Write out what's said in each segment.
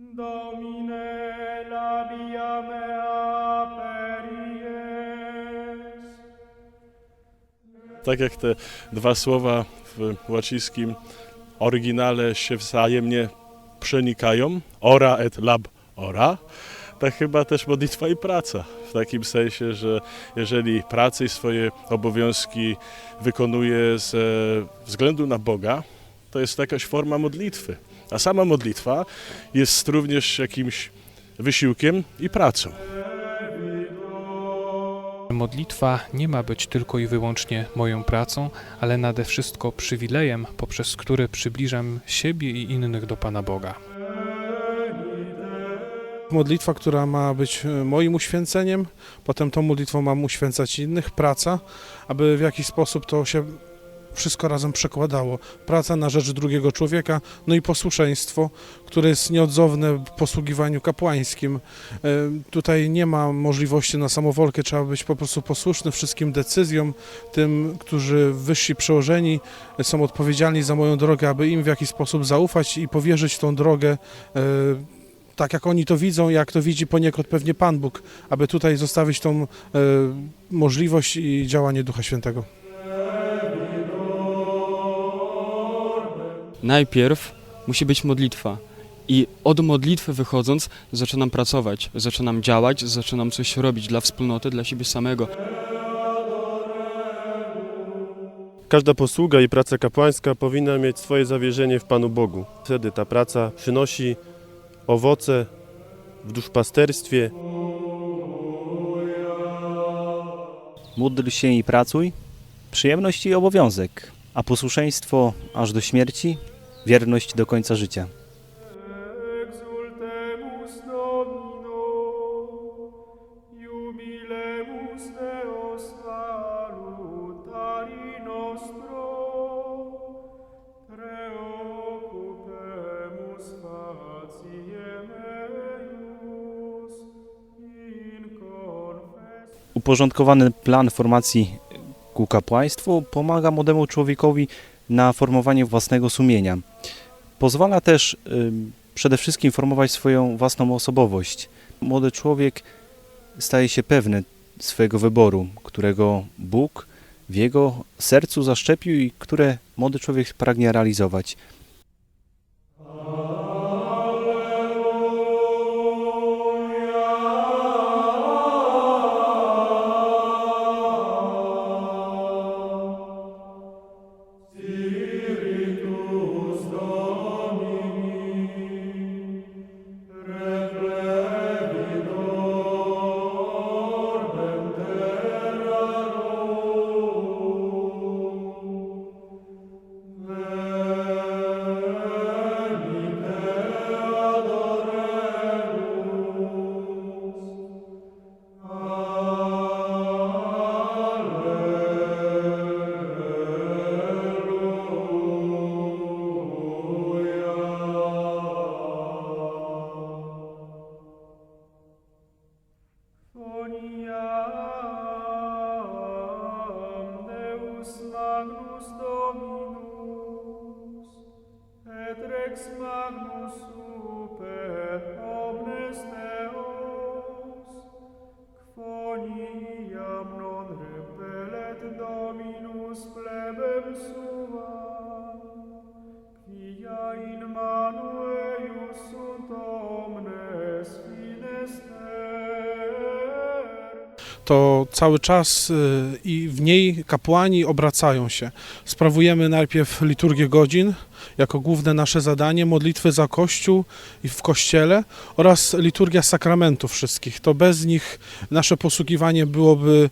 Domine labia mea peries. Tak jak te dwa słowa w łacińskim oryginale się wzajemnie przenikają, ora et lab ora, tak chyba też modlitwa i praca. W takim sensie, że jeżeli pracę i swoje obowiązki wykonuje ze względu na Boga, to jest to jakaś forma modlitwy. A sama modlitwa jest również jakimś wysiłkiem i pracą. Modlitwa nie ma być tylko i wyłącznie moją pracą, ale nade wszystko przywilejem, poprzez który przybliżam siebie i innych do Pana Boga. Modlitwa, która ma być e, moim uświęceniem, potem tą modlitwą mam uświęcać innych, praca, aby w jakiś sposób to się wszystko razem przekładało. Praca na rzecz drugiego człowieka, no i posłuszeństwo, które jest nieodzowne w posługiwaniu kapłańskim. E, Tutaj nie ma możliwości na samowolkę, trzeba być po prostu posłuszny wszystkim decyzjom, tym, którzy wyżsi przełożeni są odpowiedzialni za moją drogę, aby im w jakiś sposób zaufać i powierzyć tą drogę e, tak jak oni to widzą, jak to widzi poniekąd pewnie Pan Bóg, aby tutaj zostawić tą e, możliwość i działanie Ducha Świętego. Najpierw musi być modlitwa. I od modlitwy wychodząc, zaczynam pracować, zaczynam działać, zaczynam coś robić dla wspólnoty, dla siebie samego. Każda posługa i praca kapłańska powinna mieć swoje zawierzenie w Panu Bogu. Wtedy ta praca przynosi owoce w duszpasterstwie, Módl się i pracuj, przyjemność i obowiązek, a posłuszeństwo aż do śmierci, wierność do końca życia. Uporządkowany plan formacji ku kapłaństwu pomaga młodemu człowiekowi na formowanie własnego sumienia. Pozwala też przede wszystkim formować swoją własną osobowość. Młody człowiek staje się pewny swojego wyboru, którego Bóg w jego sercu zaszczepił i które młody człowiek pragnie realizować. To cały czas y, i w niej kapłani obracają się. Sprawujemy najpierw liturgię godzin jako główne nasze zadanie, modlitwy za Kościół i w Kościele oraz liturgia sakramentów wszystkich. To bez nich nasze posługiwanie byłoby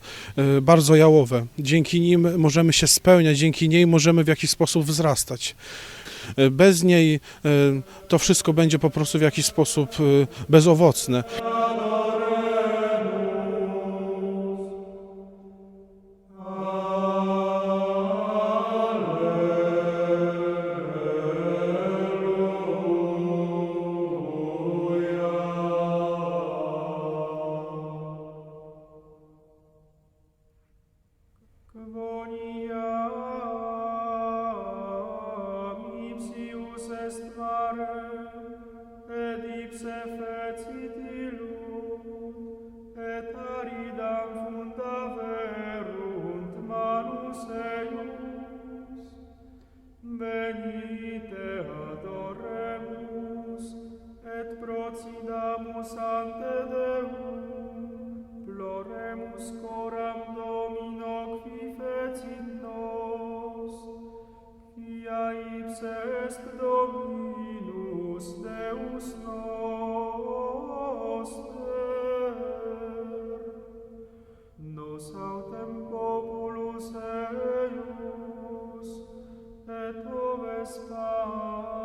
y, bardzo jałowe. Dzięki nim możemy się spełniać, dzięki niej możemy w jakiś sposób wzrastać. Y, Bez niej to wszystko będzie po prostu w jakiś sposób bezowocne. autem populus eius, et oves pax,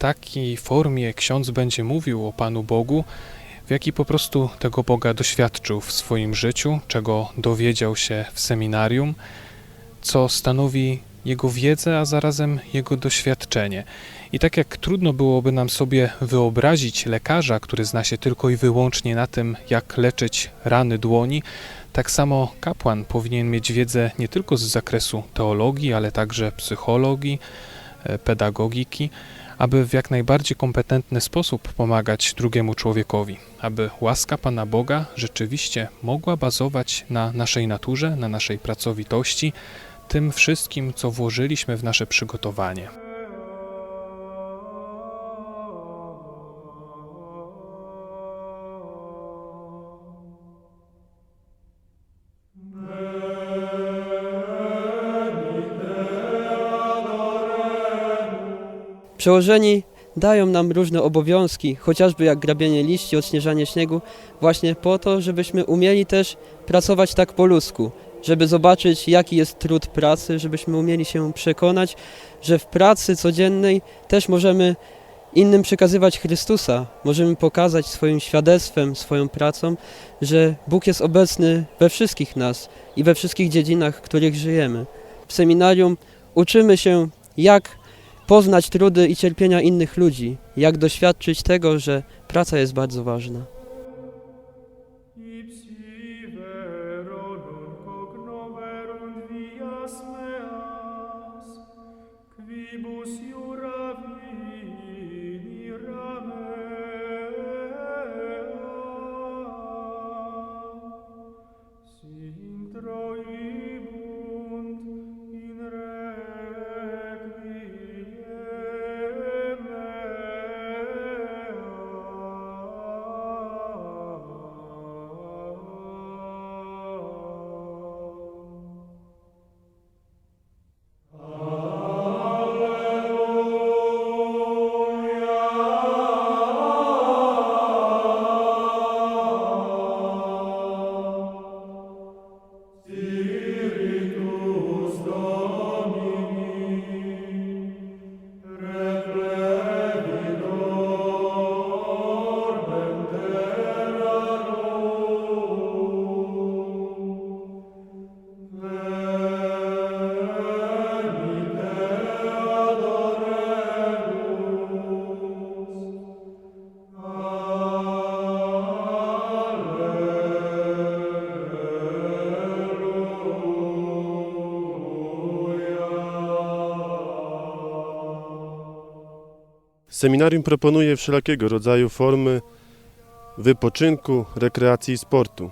takiej formie ksiądz będzie mówił o Panu Bogu, w jaki po prostu tego Boga doświadczył w swoim życiu, czego dowiedział się w seminarium, co stanowi jego wiedzę, a zarazem jego doświadczenie. I tak jak trudno byłoby nam sobie wyobrazić lekarza, który zna się tylko i wyłącznie na tym, jak leczyć rany dłoni, tak samo kapłan powinien mieć wiedzę nie tylko z zakresu teologii, ale także psychologii, e, pedagogiki, aby w jak najbardziej kompetentny sposób pomagać drugiemu człowiekowi, aby łaska Pana Boga rzeczywiście mogła bazować na naszej naturze, na naszej pracowitości, tym wszystkim, co włożyliśmy w nasze przygotowanie. Przełożeni dają nam różne obowiązki, chociażby jak grabienie liści, odśnieżanie śniegu, właśnie po to, żebyśmy umieli też pracować tak po ludzku, żeby zobaczyć, jaki jest trud pracy, żebyśmy umieli się przekonać, że w pracy codziennej też możemy innym przekazywać Chrystusa, możemy pokazać swoim świadectwem, swoją pracą, że Bóg jest obecny we wszystkich nas i we wszystkich dziedzinach, w których żyjemy. W seminarium uczymy się, jak poznać trudy i cierpienia innych ludzi, jak doświadczyć tego, że praca jest bardzo ważna. ipsi Seminarium proponuje wszelakiego rodzaju formy wypoczynku, rekreacji i sportu.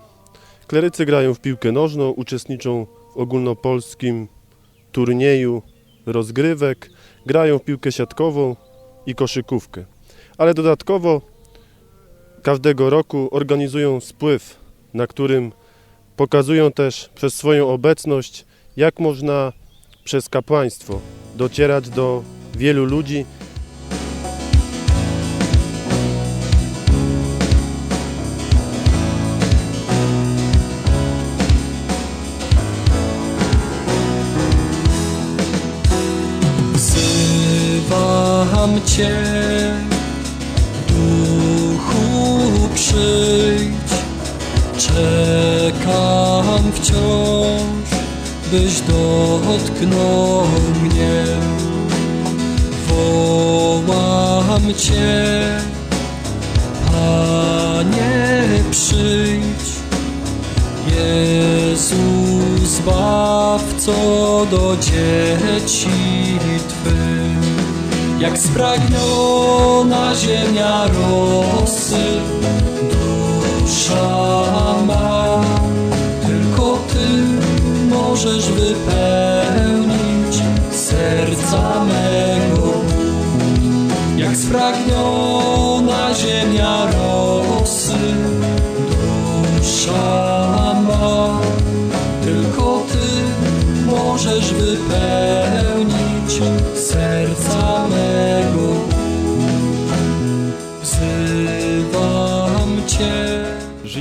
Klerycy grają w piłkę nożną, uczestniczą w ogólnopolskim turnieju rozgrywek, grają w piłkę siatkową i koszykówkę. Ale dodatkowo każdego roku organizują spływ, na którym pokazują też przez swoją obecność, jak można przez kapłaństwo docierać do wielu ludzi Wzywam Cię, Duchu przyjdź, czekam wciąż, byś dotknął mnie. Wołam Cię, Panie przyjdź, Jezu Zbawco do dzieci Twych. Jak spragniona ziemia rosy, dusza ma, tylko Ty możesz wypełnić serca mego. Jak spragniona ziemia rosy,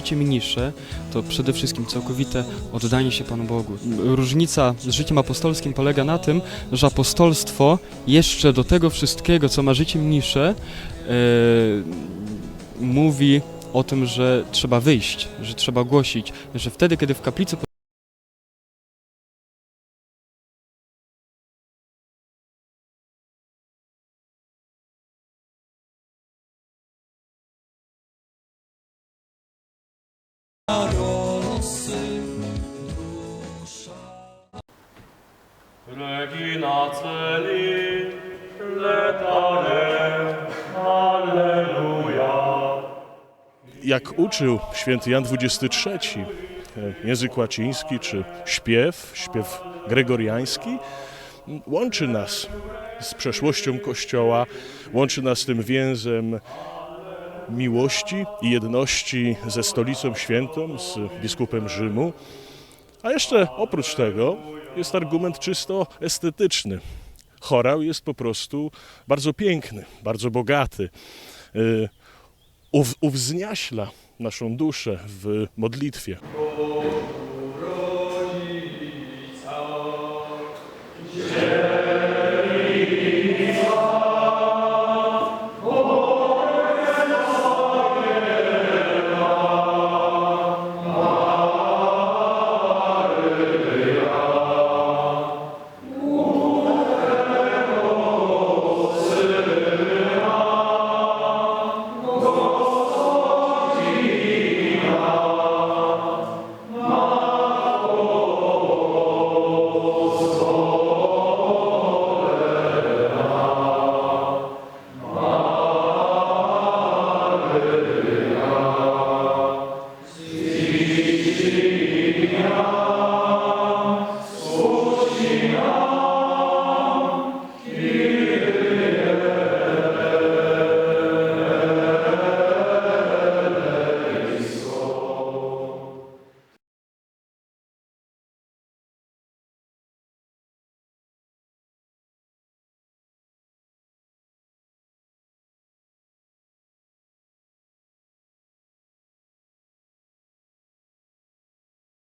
Życie mniejsze to przede wszystkim całkowite oddanie się Panu Bogu. Różnica z życiem apostolskim polega na tym, że apostolstwo jeszcze do tego wszystkiego, co ma życie mniejsze, e, mówi o tym, że trzeba wyjść, że trzeba głosić, że wtedy, kiedy w kaplicy Jak uczył święty Jan XXIII, e, język łaciński czy śpiew, śpiew gregoriański, łączy nas z przeszłością Kościoła, łączy nas tym więzem miłości i jedności ze Stolicą Świętą, z biskupem Rzymu. A jeszcze oprócz tego jest argument czysto estetyczny. Chorał jest po prostu bardzo piękny, bardzo bogaty. Uw- uwzniaśla naszą duszę w modlitwie. Christina.